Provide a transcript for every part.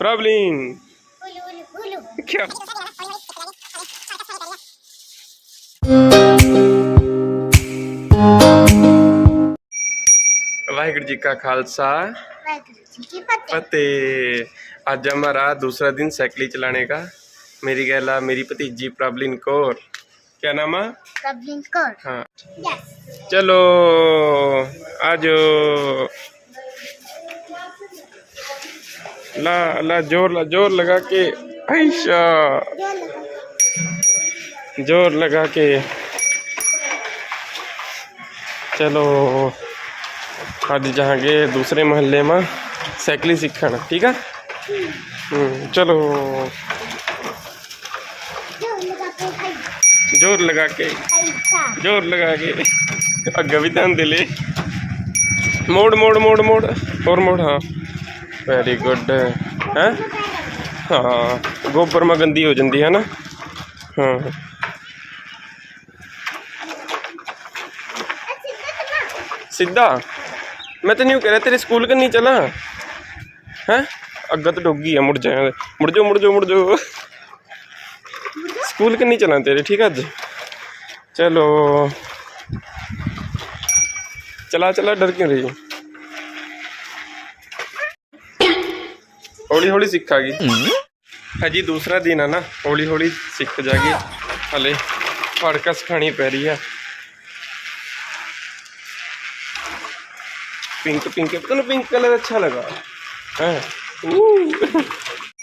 Problem क्या वाहिगुरु जी का खालसा। फतेह। अज हमारा दूसरा दिन साइकिल चलाने का। मेरी गहला मेरी भतीजी प्रबलिन कौर। क्या नाम है? प्रबलिन कौर। हाँ। चलो आज ला ला ज़ोर ला ज़ोर लगा के ऐशा। ज़ोर लगा के। चलो आज जाएँगे दूसरे मोहल्ले में साइकिल सीखना ठीक है? हम्म, चलो। ज़ोर लगा के ज़ोर लगा के। अग्गे भी ध्यान दे मोड़ मोड़ मोड़ मोड़। और मोड़ हाँ। वेरी गुड हैं हाँ गोबर में गंदी हो जाती है ना हाँ सीधा मैं तो नहीं कह रहा तेरे स्कूल का नहीं चला हैं अग्गा तो डोगी है मुड़ जाए मुड़ जाओ मुड़ जाओ मुड़ जाओ स्कूल का नहीं चला तेरे ठीक है अज चलो चला चला हौली हौली सीखागी हजी दूसरा दिन है ना हौली हौली सीख जाएगी। हले फड़का सिखानी पै रही है। Pink pink then pink colour अच्छा लगा।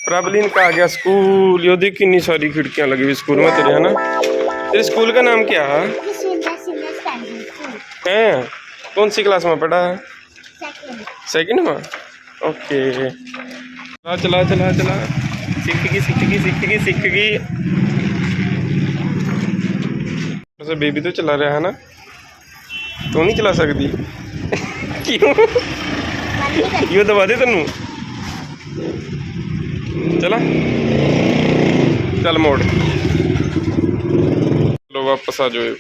प्रबलिन का आ गया स्कूल। यो देख कितनी सारी खिड़कियाँ लगी हुई स्कूल में तेरे है ना? तेरे स्कूल का नाम क्या है? टू हैं। कौन सी क्लास में पढ़ा है? सेकंड सेकंड में? ओके। चला चला चला चला सीख गई सीख गई सीख गई सीख गई वैसे बेबी तो चला रहा है ना तू नहीं चला सकती क्यों बंद नहीं कर यो दबा दे तेनू चला चल मोड़ लो वापस आ जाओ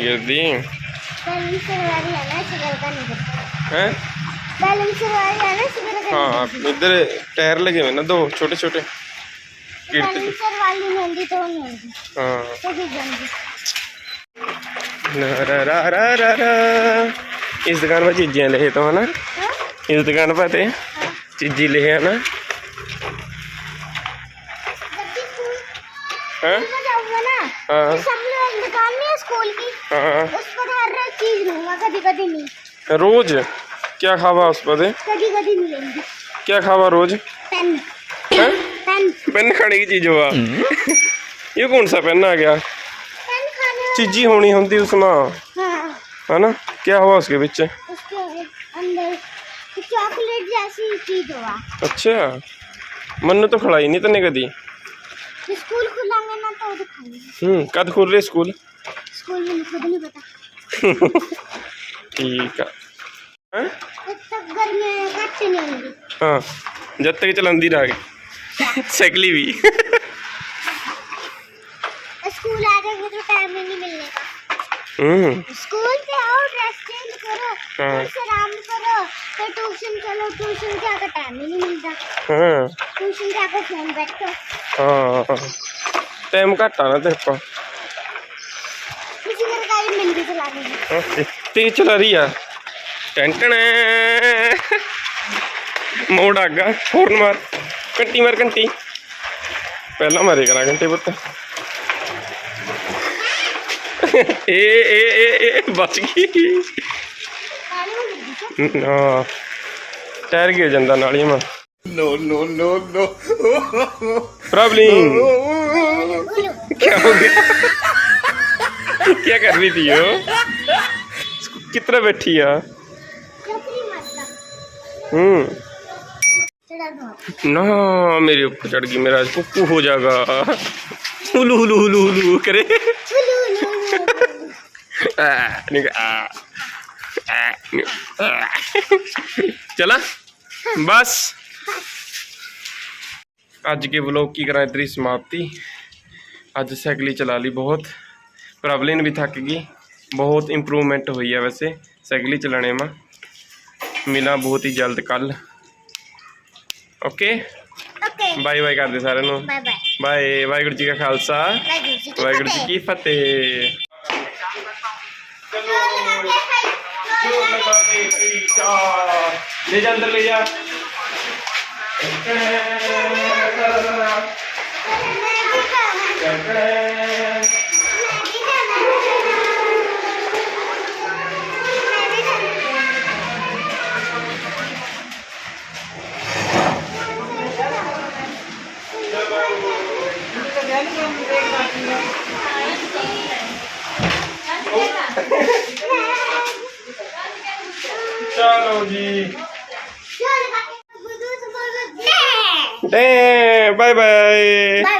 गिद्दी है? है हैं है हाँ इधर टायर लगे हुए ना दो छोटे छोटे गिरते तो हाँ। गिर जाएँगी रा रा रा रा रा रा। इस दुकान पर चीज़ें ले तो है ना? इस दुकान पर चीजी ले है ना? हाँ। हाँ। तो सब लोग दुकान में है स्कूल की? हाँ। उस रोज कभी कभी नहीं। रोज? क्या खावा उस पर कभी कभी मिलेंगी क्या खावा रोज? पेन। हैं? पेन। पेन खाने की चीज़ हुआ। ये कौन सा पेन आ गया? चीजी होनी होती उसमें। हाँ। है ना? क्या हुआ उसके पीछे? चॉकलेट जैसी चीज़ हुआ। अच्छा। मन्नू तो खड़ाई नहीं तने कदी। स्कूल खुलेंगे ना तो दिखाएँगे। हम्म कद खुल रहे स्कूल? स्कूल में खुद नहीं पता। ठीक है। हैं? नहीं हाँ जब तक चलांदी साइकिल भी। स्कूल आ जाएँगे तो टाइम नहीं मिलने का हम्म। स्कूल से आओ ड्रेस चेंज करो हाँ। से आराम करो फिर ट्यूशन चलो ट्यूशन से आकर टाइम ही नहीं मिलता। हाँ। ट्यूशन से आकर फ़ोन बैठो। हाँ। टाइम घट आना तेरे को। किसी ने गाड़ी मिल भी चला देगी। ओके। तेज चला रही है टेंटन मोड़ आगा हॉर्न मार घंटी मार घंटी पहला मारे करा घंटे पुत्त ए ए ए ए बच गई गाड़ी में लगी क्या ਹਾਂ ਟਾਇਰ ਗਿਰ ਜਾਂਦਾ ਨਾਲੀ ਮਾ No, no, no, no. Problem उलू क्या हो गया क्या कर रही थी वो कितने बैठी है? हम्म। ना मेरे ऊपर चढ़ गई मेरा कुकू हो जाएगा। हुलू हुलू हुलू हुलू करे। चला बस। अज के ब्लॉग की करा इतनी समाप्ति। अज सैकली चला ली बहुत। प्रॉब्लम भी थक गई। ਬਹੁਤ ਇੰਪਰੂਵਮੈਂਟ ਹੋਈ ਹੈ ਵੈਸੇ ਸਾਈਕਲ ਹੀ ਚਲਾਣੇ ਮਾ ਮਿਲਾਂ ਬਹੁਤ ਹੀ ਜਲਦ ਕੱਲ ਓਕੇ ओके ਬਾਏ ਬਾਏ ਕਰਦੇ ਸਾਰਿਆਂ ਨੂੰ bye bye bye Waheguru ji ਕਾ ਖਾਲਸਾ वाहिगुरु जी की ਵਾਹਿਗੁਰੂ ਜੀ फतेह। ਕੀ ਫਤਿਹ जोर लगा के, ले जा अंदर ले जा मैं भी जाना भाऊजी बाय. बाय.